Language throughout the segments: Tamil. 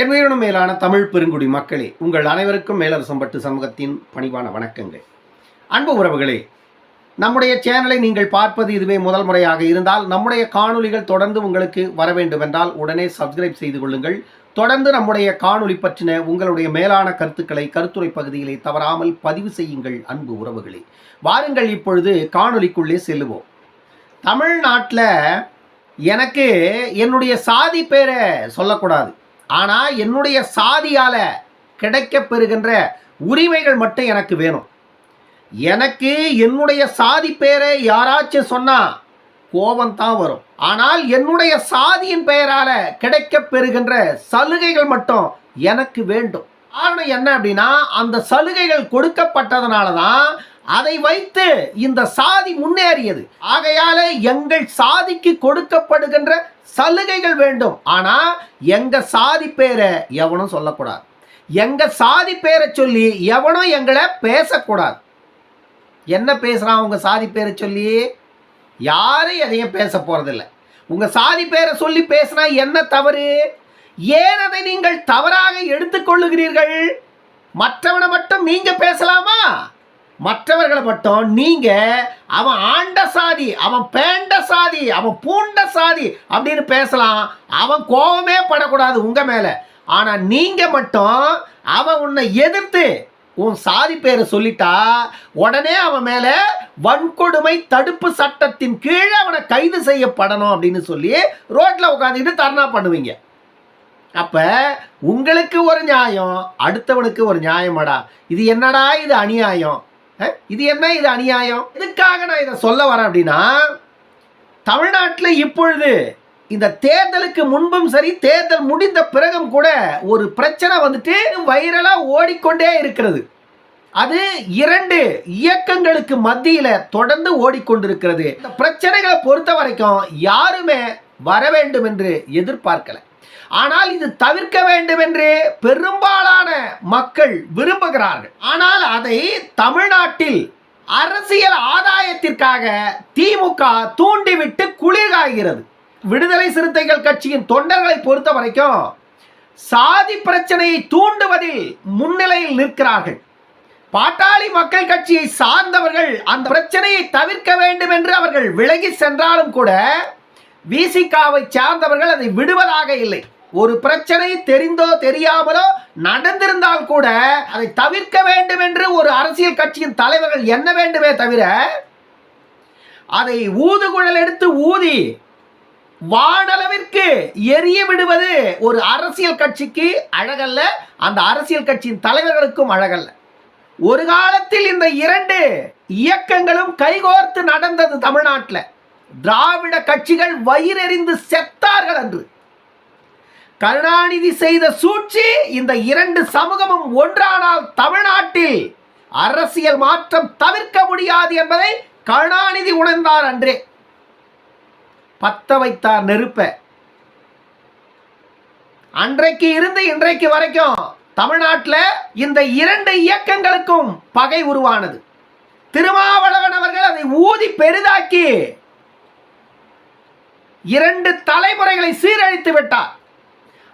என் உயிரினும் மேலான தமிழ் பெருங்குடி மக்களே உங்கள் அனைவருக்கும் மேலரசம்பட்டு சமூகத்தின் பணிவான வணக்கங்கள். அன்பு உறவுகளே நம்முடைய சேனலை நீங்கள் பார்ப்பது இதுவே முதல் முறையாக இருந்தால் நம்முடைய காணொளிகள் தொடர்ந்து உங்களுக்கு வர வேண்டுமென்றால் உடனே சப்ஸ்கிரைப் செய்து கொள்ளுங்கள். தொடர்ந்து நம்முடைய காணொளி பற்றின உங்களுடைய மேலான கருத்துக்களை கருத்துரை பகுதியிலே தவறாமல் பதிவு செய்யுங்கள் அன்பு உறவுகளே. வாருங்கள் இப்பொழுது காணொலிக்குள்ளே செல்லுவோம். தமிழ்நாட்டில் எனக்கு என்னுடைய சாதி பேரை சொல்லக்கூடாது. ஆனால் என்னுடைய சாதியால் கிடைக்க பெறுகின்ற உரிமைகள் மட்டும் எனக்கு வேணும். எனக்கு என்னுடைய சாதி பெயரை யாராச்சும் சொன்னால் கோபம் தான் வரும். ஆனால் என்னுடைய சாதியின் பெயரால் கிடைக்க பெறுகின்ற சலுகைகள் மட்டும் எனக்கு வேண்டும். காரணம் என்ன அப்படின்னா அந்த சலுகைகள் கொடுக்கப்பட்டதுனால தான் அதை வைத்து இந்த சாதி முன்னேறியது. ஆகையால எங்கள் சாதிக்கு கொடுக்கப்படுகின்ற சலுகைகள் வேண்டும். ஆனா எங்க சாதி பேரை எவனும் சொல்லக்கூடாது. எங்க சாதி பேரை சொல்லி எவனும் எங்களை பேசக்கூடாது. என்ன பேசுறான் உங்க சாதி பேரை சொல்லி? யாரும் எதையும் பேச போகிறதில்ல உங்க சாதி பேரை சொல்லி பேசுனா என்ன தவறு? ஏன் அதை நீங்கள் தவறாக எடுத்துக்கொள்ளுகிறீர்கள்? மற்றவனை மட்டும் நீங்க பேசலாமா? மற்றவர்களை மட்டும் நீங்க அவன் ஆண்ட சாதி அவன் பேண்ட சாதி அவன் பூண்ட சாதி அப்படின்னு பேசலாம். அவன் கோபமே படக்கூடாது உங்க மேல. ஆனா நீங்க மட்டும் அவன் உன்னை எதிர்த்து உன் சாதி பேரை சொல்லிட்டா உடனே அவன் மேல வன்கொடுமை தடுப்பு சட்டத்தின் கீழே அவனை கைது செய்யப்படணும் அப்படின்னு சொல்லி ரோட்ல உட்காந்துட்டு தர்ணா பண்ணுவீங்க. அப்ப உங்களுக்கு ஒரு நியாயம் அடுத்தவனுக்கு ஒரு நியாயமாடா. இது என்னடா இது அநியாயம்? இது என்ன? இது அநியாயம். இதுக்காக நான் இதை சொல்ல வரேன் அப்படின்னா தமிழ்நாட்டில் இப்பொழுது இந்த தேர்தலுக்கு முன்பும் சரி தேர்தல் முடிந்த பிறகும் கூட ஒரு பிரச்சனை வந்துட்டு வைரலாக ஓடிக்கொண்டே இருக்கிறது. அது இரண்டு இயக்கங்களுக்கு மத்தியில் தொடர்ந்து ஓடிக்கொண்டிருக்கிறது. இந்த பிரச்சனைகளை பொறுத்த வரைக்கும் யாருமே வர வேண்டும் என்று எதிர்பார்க்கலை. ஆனால் இது தவிர்க்க வேண்டும் என்று பெரும்பாலான மக்கள் விரும்புகிறார்கள். ஆனால் அதை தமிழ்நாட்டில் அரசியல் ஆதாயத்திற்காக திமுக தூண்டிவிட்டு குளிர்காய்கிறது. விடுதலை சிறுத்தைகள் கட்சியின் தொண்டர்களை பொறுத்த வரைக்கும் சாதி பிரச்சனையை தூண்டுவதில் முன்னிலையில் நிற்கிறார்கள். பாட்டாளி மக்கள் கட்சியை சார்ந்தவர்கள் அந்த பிரச்சனையை தவிர்க்க வேண்டும் என்று அவர்கள் விலகி சென்றாலும் கூட விசிகாவை சார்ந்தவர்கள் அதை விடுவதாக இல்லை. ஒரு பிரச்சனை தெரிந்தோ தெரியாமலோ நடந்திருந்தால் கூட அதை தவிர்க்க வேண்டும் என்று ஒரு அரசியல் கட்சியின் தலைவர்கள் என்ன வேண்டுமே தவிர அதை ஊதுகுழல் எடுத்து ஊதி வானளவிற்கு எரிய விடுவது ஒரு அரசியல் கட்சிக்கு அழகல்ல அந்த அரசியல் கட்சியின் தலைவர்களுக்கும் அழகல்ல. ஒரு காலத்தில் இந்த இரண்டு இயக்கங்களும் கைகோர்த்து நடந்தது தமிழ்நாட்டில். திராவிட கட்சிகள் வயிறெறிந்து செத்தார்கள் என்று கருணாநிதி செய்த சூழ்ச்சி இந்த இரண்டு சமூகமும் ஒன்றானால் தமிழ்நாட்டில் அரசியல் மாற்றம் தவிர்க்க முடியாது என்பதை கருணாநிதி உணர்ந்தார் அன்றே. பத்த வைத்தார் நெருப்ப. அன்றைக்கு இருந்து இன்றைக்கு வரைக்கும் தமிழ்நாட்டில் இந்த இரண்டு இயக்கங்களுக்கும் பகை உருவானது. திருமாவளவன் அவர்கள் அதை ஊதி பெரிதாக்கி இரண்டு தலைமுறைகளை சீரழித்து விட்டார்.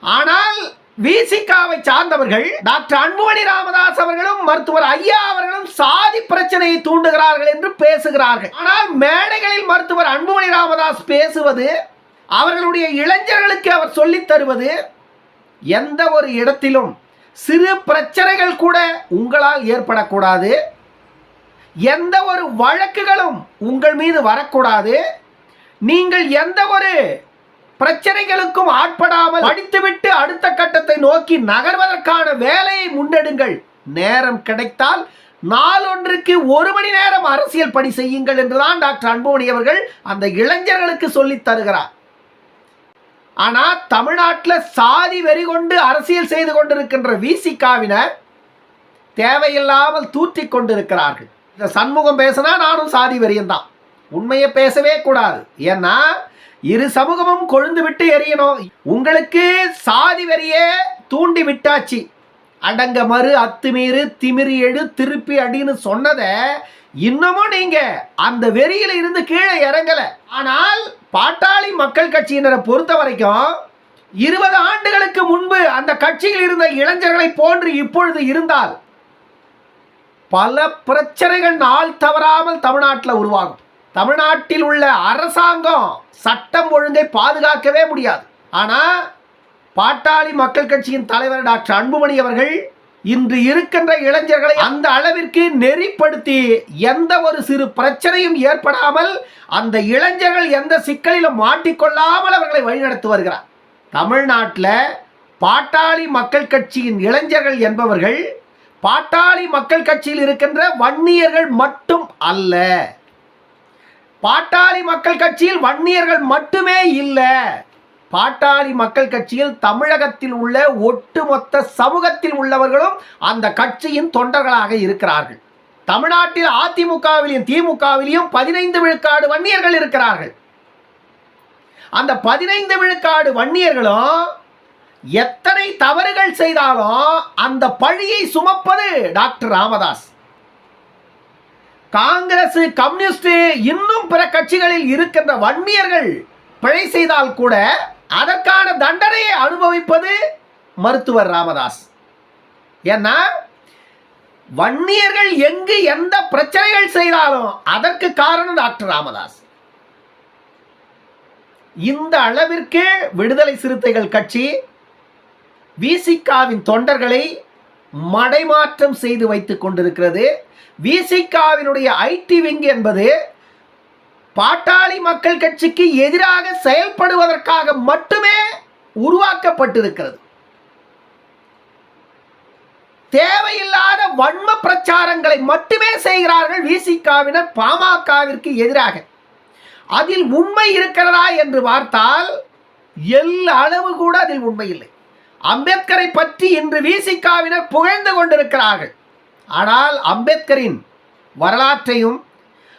ஆனால் விசிகாவை சார்ந்தவர்கள் டாக்டர் அன்புமணி ராமதாஸ் அவர்களும் மருத்துவர் ஐயா அவர்களும் சாதி பிரச்சனையை தூண்டுகிறார்கள் என்று பேசுகிறார்கள். ஆனால் மேடைகளில் மருத்துவர் அன்புமணி ராமதாஸ் பேசுவது அவர்களுடைய இளைஞர்களுக்கு அவர் சொல்லித் தருவது எந்த ஒரு இடத்திலும் சிறு பிரச்சனைகள் கூட உங்களால் ஏற்படக்கூடாது. எந்த ஒரு வழக்குகளும் உங்கள் மீது வரக்கூடாது. நீங்கள் எந்த ஒரு பிரச்சனைகளுக்கும் ஆட்படாமல் படித்துவிட்டு அடுத்த கட்டத்தை நோக்கி நகர்வதற்கான வேலையை முன்னெடுங்கள். நேரம் கிடைத்தால் நாளொன்றுக்கு ஒரு மணி நேரம் அரசியல் பணி செய்யுங்கள் என்றுதான் டாக்டர் அன்புமணி அவர்கள் அந்த இளைஞர்களுக்கு சொல்லி தருகிறார். ஆனா தமிழ்நாட்டில் சாதி வெறி கொண்டு அரசியல் செய்து கொண்டிருக்கின்ற விசிகாவினர் தேவையில்லாமல் தூற்றி கொண்டிருக்கிறார்கள். இந்த சண்முகம் பேசினா நானும் சாதி வெறியன் தான் உண்மையை பேசவே கூடாது. ஏன்னா இரு சமூகமும் கொழுந்து விட்டு எரியணும் உங்களுக்கு சாதி வெறியே தூண்டி விட்டாச்சு. அடங்க மறு அத்துமீறு திமிரி எடு திருப்பி அடின்னு சொன்னதை இன்னமும் நீங்க அந்த வெறியில இருந்து கீழே இறங்கல. ஆனால் பாட்டாளி மக்கள் கட்சியினரை பொறுத்த வரைக்கும் இருபது ஆண்டுகளுக்கு முன்பு அந்த கட்சியில் இருந்த இளைஞர்களை போன்று இப்பொழுது இருந்தால் பல பிரச்சனைகள் நாள் தவறாமல் தமிழ்நாட்டில் உருவாகும். தமிழ்நாட்டில் உள்ள அரசாங்கம் சட்டம் ஒழுங்கை பாதுகாக்கவே முடியாது. ஆனால் பாட்டாளி மக்கள் கட்சியின் தலைவர் டாக்டர் அன்புமணி அவர்கள் இன்று இருக்கின்ற இளைஞர்களை அந்த அளவிற்கு நெறிப்படுத்தி எந்த ஒரு சிறு பிரச்சனையும் ஏற்படாமல் அந்த இளைஞர்கள் எந்த சிக்கலிலும் மாட்டிக்கொள்ளாமல் அவர்களை வழிநடத்தி வருகிறார். தமிழ்நாட்டில் பாட்டாளி மக்கள் கட்சியின் இளைஞர்கள் என்பவர்கள் பாட்டாளி மக்கள் கட்சியில் இருக்கின்ற வன்னியர்கள் மட்டும் அல்ல. பாட்டாளி மக்கள் கட்சியில் வன்னியர்கள் மட்டுமே இல்லை பாட்டாளி மக்கள் கட்சியில் தமிழகத்தில் உள்ள ஒட்டுமொத்த சமூகத்தில் உள்ளவர்களும் அந்த கட்சியின் தொண்டர்களாக இருக்கிறார்கள். தமிழ்நாட்டில் அதிமுகவிலையும் திமுகவிலையும் பதினைந்து விழுக்காடு வன்னியர்கள் இருக்கிறார்கள். அந்த பதினைந்து விழுக்காடு வன்னியர்களும் எத்தனை தவறுகள் செய்தாலும் அந்த பழியை சுமப்பது டாக்டர் ராமதாஸ். காங்கிரஸ் கம்யூனிஸ்ட் இன்னும் பிற கட்சிகளில் இருக்கின்ற வன்னியர்கள் பிழை செய்தால் கூட அதற்கான தண்டனையை அனுபவிப்பது மருத்துவர் ராமதாஸ். ஏன்னா வன்னியர்கள் எங்கு எந்த பிரச்சனைகள் செய்தாலும் அதற்கு காரணம் டாக்டர் ராமதாஸ். இந்த அளவிற்கு விடுதலை சிறுத்தைகள் கட்சி விசிகாவின் தொண்டர்களை மடைமாற்றம் செய்து வைத்துக் கொண்டிருக்கிறது. விசிகாவினுடைய ஐடி விங் என்பது பாட்டாளி மக்கள் கட்சிக்கு எதிராக செயல்படுவதற்காக மட்டுமே உருவாக்கப்பட்டிருக்கிறது. தேவையில்லாத வன்ம பிரச்சாரங்களை மட்டுமே செய்கிறார்கள் விசிகாவினர் பாமகவிற்கு எதிராக. அதில் உண்மை இருக்கிறதா என்று பார்த்தால் எல்லா அளவு கூட அதில் உண்மை இல்லை. அம்பேத்கரை பற்றி இன்று விசிகாவினர் புகழ்ந்து கொண்டிருக்கிறார்கள். ஆனால் அம்பேத்கரின் வரலாற்றையும்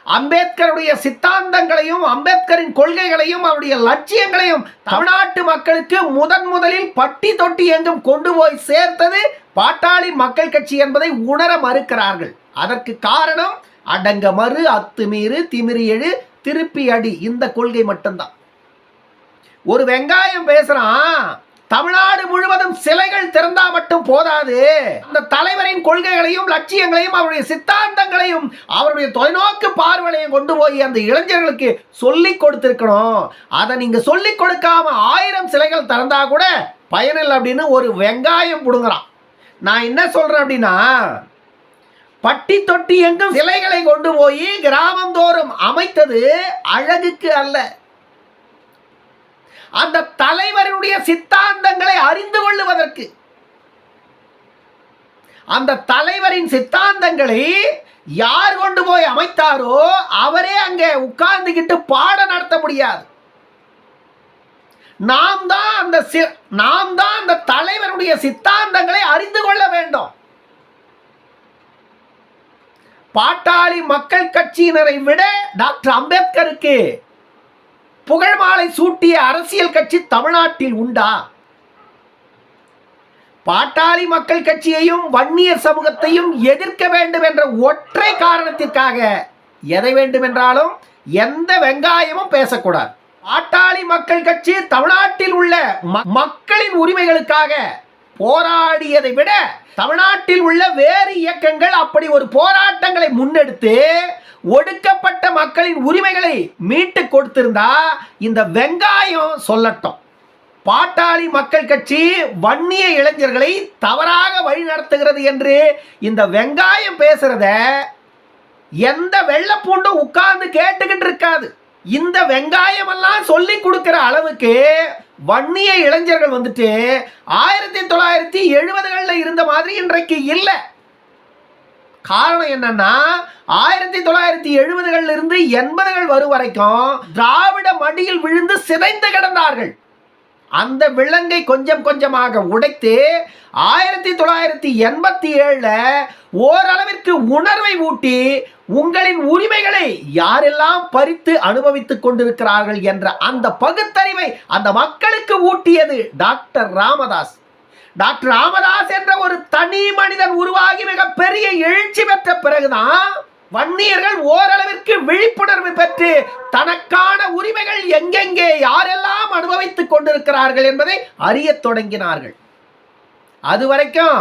அம்பேத்கருடைய சித்தாந்தங்களையும் அம்பேத்கரின் கொள்கைகளையும் அவருடைய லட்சியங்களையும் தமிழ்நாட்டு மக்களுக்கு முதன் முதலில் பட்டி தொட்டி எங்கும் கொண்டு போய் சேர்த்தது பாட்டாளி மக்கள் கட்சி என்பதை உணர மறுக்கிறார்கள். அதற்கு காரணம் அடங்க மறு அத்துமீறு திமிரி எழு திருப்பி அடி. இந்த கொள்கை மட்டும்தான். ஒரு வெங்காயம் பேசுறான் தமிழ்நாடு முழுவதும் சிலைகள் திறந்தா மட்டும் போதாது. அந்த தலைவரின் கொள்கைகளையும் லட்சியங்களையும் அவருடைய சித்தாந்தங்களையும் அவருடைய தொலைநோக்கு பார்வையையும் கொண்டு போய் அந்த இளைஞர்களுக்கு சொல்லி கொடுத்திருக்கணும். அதை நீங்க சொல்லி கொடுக்காம ஆயிரம் சிலைகள் திறந்தா கூட பயனில்லை அப்படின்னு ஒரு வெங்காயம் புடுங்குறான் நான் என்ன சொல்றேன் அப்படின்னா பட்டி தொட்டி எங்கும் சிலைகளை கொண்டு போய் கிராமந்தோறும் அமைத்தது அழகுக்கு அல்ல. அந்த தலைவருடைய சித்தாந்தங்களை அறிந்து கொள்ளுவதற்கு. அந்த தலைவரின் சித்தாந்தங்களை யார் கொண்டு போய் அமைத்தாரோ அவரே அங்கே உட்கார்ந்துகிட்டு பாடம் நடத்த முடியாது. நாம் தான் அந்த சி- நாம் தான் அந்த தலைவருடைய சித்தாந்தங்களை அறிந்து கொள்ள வேண்டும். பாட்டாளி மக்கள் கட்சியினரை விட டாக்டர் அம்பேத்கருக்கு புகழ் மாலை சூட்டிய அரசியல் கட்சி தமிழ்நாட்டில் உண்டா? பாட்டாளி மக்கள் கட்சியையும் வன்னியர் சமூகத்தையும் எதிர்க்க வேண்டும் என்ற ஒற்றை காரணத்திற்காக எதை வேண்டுமென்றாலும் எந்த வெங்காயமும் பேசக்கூடாது. பாட்டாளி மக்கள் கட்சி தமிழ்நாட்டில் உள்ள ம- மக்களின் உரிமைகளுக்காக போராடியதை விட தமிழ்நாட்டில் உள்ள வேறு இயக்கங்கள் அப்படி ஒரு போராட்டங்களை முன்னெடுத்து ஒடுக்கப்பட்ட மக்களின் உரிமைகளை மீட்டு கொடுத்திருந்தா இந்த வெங்காயம் சொல்லட்டும். பாட்டாளி மக்கள் கட்சி வன்னிய இளைஞர்களை தவறாக வழிநடத்துகிறது என்று இந்த வெங்காயம் பேசுறத எந்த வெள்ளப்பூண்டும் உட்கார்ந்து கேட்டுக்கிட்டு இருக்காது. இந்த வெங்காயம் எல்லாம் சொல்லி கொடுக்கிற அளவுக்கு வன்னிய இளைஞர்கள் வந்துட்டு ஆயிரத்தி தொள்ளாயிரத்தி எழுபதுகளில் இருந்த மாதிரி இன்றைக்கு இல்லை. காரணம் என்னன்னா ஆயிரத்தி தொள்ளாயிரத்தி எழுபதுகள்ல இருந்து எண்பதுகள் வரும் வரைக்கும் திராவிட மடியில் விழுந்து சிதைந்து கிடந்தார்கள். அந்த விலங்கை கொஞ்சம் கொஞ்சமாக உடைத்து ஆயிரத்தி தொள்ளாயிரத்தி எண்பத்தி ஏழுல ஓரளவிற்கு உணர்வை ஊட்டி உங்களின் உரிமைகளை யாரெல்லாம் பறித்து அனுபவித்துக் கொண்டிருக்கிறார்கள் என்ற அந்த பகுத்தறிவை அந்த மக்களுக்கு ஊட்டியது டாக்டர் ராமதாஸ். டாக்டர் ராமதாஸ் என்ற ஒரு தனி மனிதன் உருவாகி மிகப்பெரிய எழுச்சி பெற்ற பிறகுதான் வன்னியர்கள் ஓரளவிற்கு விழிப்புணர்வு பெற்று தனக்கான உரிமைகள் எங்கெங்கே யாரெல்லாம் அனுபவித்துக் கொண்டிருக்கிறார்கள் என்பதை அறியத் தொடங்கினார்கள். அது வரைக்கும்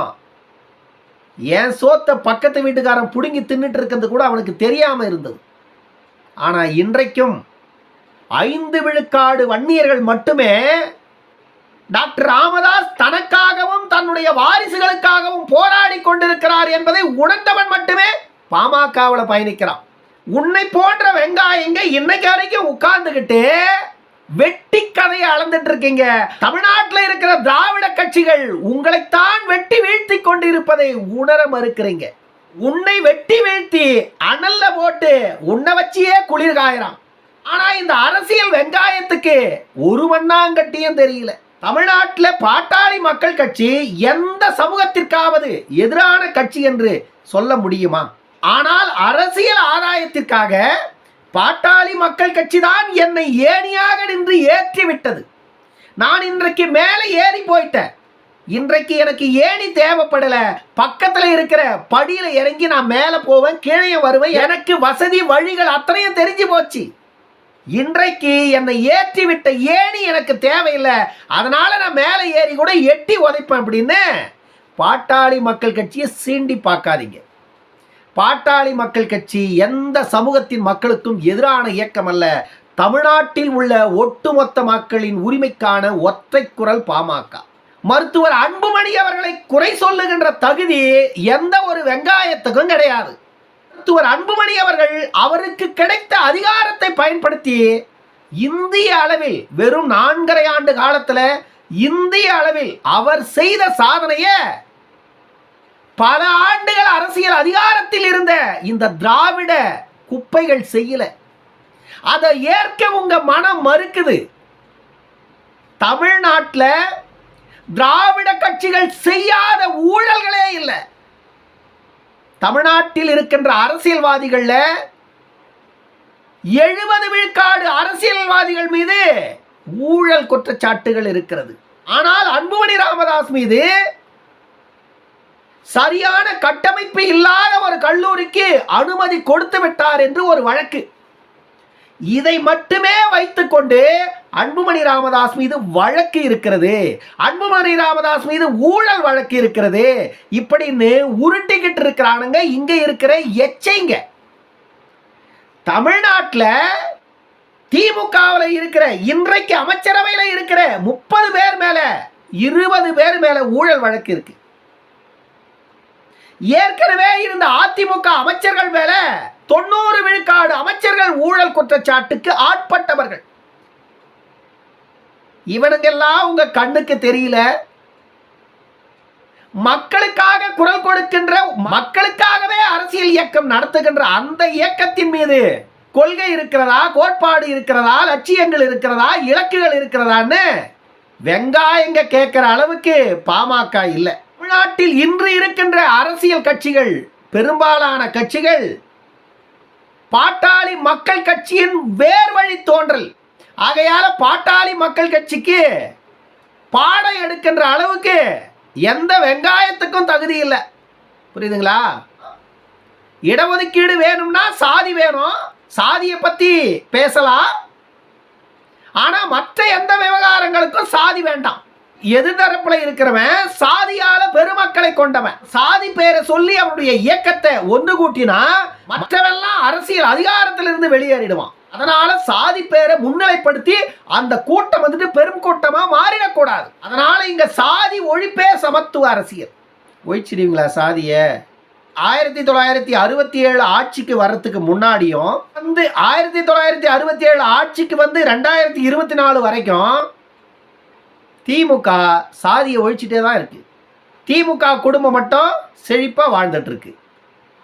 என் சோத்தை பக்கத்து வீட்டுக்காரன் பிடுங்கி தின்னுட்டு இருக்கிறது கூட அவனுக்கு தெரியாம இருந்தது. ஆனா இன்றைக்கும் ஐந்து விழுக்காடு வன்னியர்கள் மட்டுமே டாக்டர் ராமதாஸ் தனக்காகவும் தன்னுடைய வாரிசுகளுக்காகவும் போராடி கொண்டிருக்கிறார் என்பதை உணர்ந்தவன் மட்டுமே பாமகவில் பயணிக்கிறான். உன்னை போன்ற வெங்காயங்க இன்னைக்கு வரைக்கும் உட்கார்ந்துக்கிட்டு வெட்டி கதையை அளந்துட்டு இருக்கீங்க. தமிழ்நாட்டில் இருக்கிற திராவிட கட்சிகள் உங்களைத்தான் வெட்டி வீழ்த்தி கொண்டிருப்பதை உணர மறுக்கிறீங்க. உன்னை வெட்டி வீழ்த்தி அனல்ல போட்டு உன்னை வச்சியே குளிர் காயறான் ஆனா இந்த அரசியல் வெங்காயத்துக்கு ஒரு வண்ணாங்கட்டியும் தெரியல. தமிழ்நாட்டில் பாட்டாளி மக்கள் கட்சி எந்த சமூகத்திற்காவது எதிரான கட்சி என்று சொல்ல முடியுமா? ஆனால் அரசியல் ஆதாயத்திற்காக பாட்டாளி மக்கள் கட்சி தான் என்னை ஏணியாக நின்று ஏற்றி விட்டது நான் இன்றைக்கு மேலே ஏறி போயிட்டேன். இன்றைக்கு எனக்கு ஏணி தேவைப்படல. பக்கத்தில் இருக்கிற படியில் இறங்கி நான் மேலே போவேன் கீழே வருவேன். எனக்கு வசதி வழிகள் அத்தனையும் தெரிஞ்சு போச்சு. இன்றைக்கு என்னை ஏற்றி விட்ட ஏணி எனக்கு தேவையில்லை. அதனால நான் மேலே ஏறி கூட எட்டி உதைப்பேன் அப்படின்னு பாட்டாளி மக்கள் கட்சியை சீண்டி பார்க்காதீங்க. பாட்டாளி மக்கள் கட்சி எந்த சமூகத்தின் மக்களுக்கும் எதிரான இயக்கம் அல்ல. தமிழ்நாட்டில் உள்ள ஒட்டுமொத்த மக்களின் உரிமைக்கான ஒற்றை குரல் பாமக. மருத்துவர் அன்புமணி அவர்களை குறை சொல்லுகின்ற தகுதி எந்த ஒரு வெங்காயத்துக்கும் கிடையாது. மருத்துவர் அன்புமணி அவர்கள் அவருக்கு கிடைத்த அதிகாரத்தை பயன்படுத்தி இந்திய அளவில் வெறும் நான்கரை ஆண்டு காலத்துல இந்திய அளவில் அவர் செய்த சாதனையை பல ஆண்டுகள் அரசியல் அதிகாரத்தில் இருந்த இந்த திராவிட குப்பைகள் செய்யல. அதை ஏற்க உங்க மனம் மறுக்குது. தமிழ்நாட்டில் திராவிட கட்சிகள் செய்யாத ஊழல்களே இல்லை. தமிழ்நாட்டில் இருக்கின்ற அரசியல்வாதிகளில் எழுபது விழுக்காடு அரசியல்வாதிகள் மீது ஊழல் குற்றச்சாட்டுகள் இருக்கிறது. ஆனால் அன்புமணி ராமதாஸ் மீது சரியான கட்டமைப்பு இல்லாத ஒரு கல்லூரிக்கு அனுமதி கொடுத்து விட்டார் என்று ஒரு வழக்கு. இதை மட்டுமே வைத்துக்கொண்டு அன்புமணி ராமதாஸ் மீது வழக்கு இருக்கிறது. அன்புமணி ராமதாஸ் மீது ஊழல் வழக்கு இருக்கிறது. இப்படின்னு உருட்டிக்கிட்டு இருக்கிறானுங்க இங்க இருக்கிற எச்சைங்க. தமிழ்நாட்டில் திமுகவில் இருக்கிற இன்றைக்கு அமைச்சரவையில் இருக்கிற முப்பது பேர் மேல இருபது பேர் மேல ஊழல் வழக்கு இருக்கு. ஏற்கனவே இருந்த அதிமுக அமைச்சர்கள் மேல தொண்ணூறு விழுக்காடு அமைச்சர்கள் ஊழல் குற்றச்சாட்டுக்கு ஆட்பட்டவர்கள். இவனுங்கெல்லாம் உங்க கண்ணுக்கு தெரியல. மக்களுக்காக குரல் கொடுக்கின்ற மக்களுக்காகவே அரசியல் இயக்கம் நடத்துகின்ற அந்த இயக்கத்தின் மீது கொள்கை இருக்கிறதா கோட்பாடு இருக்கிறதா லட்சியங்கள் இருக்கிறதா இலக்குகள் இருக்கிறதான்னு வெங்காயங்க கேட்கிற அளவுக்கு பாமக இல்லை. தமிழ்நாட்டில் இன்று இருக்கின்ற அரசியல் கட்சிகள் பெரும்பாலான கட்சிகள் பாட்டாளி மக்கள் கட்சியின் வேர்வழி தோன்றல். ஆகையால பாட்டாளி மக்கள் கட்சிக்கு பாடம் எடுக்கின்ற அளவுக்கு எந்த வெங்காயத்துக்கும் தகுதி இல்லை. புரியுதுங்களா? இடஒதுக்கீடு வேணும்னா சாதி வேணும். சாதியை பத்தி பேசலாம். ஆனா மற்ற எந்த விவகாரங்களுக்கும் சாதி வேண்டாம். எதிர்தரப்புல இருக்கிறவன் சாதியால பெருமக்களை கொண்டவன். சாதி பேரை சொல்லி அவனுடைய இயக்கத்தை ஒன்று கூட்டினா மற்றவெல்லாம் அரசியல் அதிகாரத்திலிருந்து வெளியேறிடுவான். அதனால சாதி பேரை முன்னிலைப்படுத்தி அந்த கூட்டம் வந்துட்டு பெரும் கூட்டமா மாறிடக்கூடாது. அதனால இங்க சாதி ஒழிப்பே சமத்துவ அரசியல். ஒழிச்சிடுவீங்களா சாதிய? ஆயிரத்தி தொள்ளாயிரத்தி அறுபத்தி ஏழு ஆட்சிக்கு வர்றதுக்கு முன்னாடியும் வந்து ஆயிரத்தி தொள்ளாயிரத்தி அறுபத்தி ஏழு ஆட்சிக்கு வந்து ரெண்டாயிரத்தி இருபத்தி நாலு வரைக்கும் திமுக சாதியை ஒழிச்சிட்டே தான் இருக்குது திமுக குடும்பம் மட்டும் செழிப்பாக வாழ்ந்துட்டுருக்கு.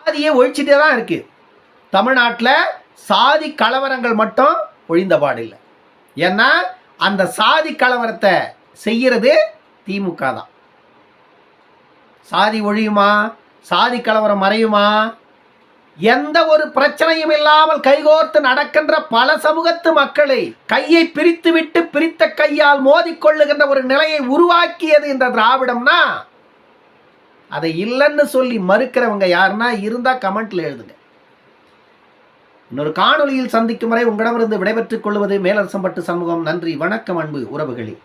சாதியை ஒழிச்சிட்டே தான் இருக்குது தமிழ்நாட்டில் சாதி கலவரங்கள் மட்டும் ஒழிந்த பாடில்லை. ஏன்னா அந்த சாதி கலவரத்தை செய்கிறது திமுக தான். சாதி ஒழியுமா? சாதி கலவரம் மறையுமா? எந்த ஒரு பிரச்சனையும் இல்லாமல் கைகோர்த்து நடக்கின்ற பல சமூகத்து மக்களை கையை பிரித்து விட்டு பிரித்த கையால் மோதிக்கொள்ளுகின்ற ஒரு நிலையை உருவாக்கியது இந்த திராவிடம்னா அதை இல்லைன்னு சொல்லி மறுக்கிறவங்க யாருன்னா இருந்தா கமெண்ட்ல எழுதுங்க. இன்னொரு காணொலியில் சந்திக்கும் வரை உங்களிடமிருந்து விடைபெற்றுக் கொள்வது மேலரசம்பட்டு சமூகம். நன்றி வணக்கம் அன்பு உறவுகளே.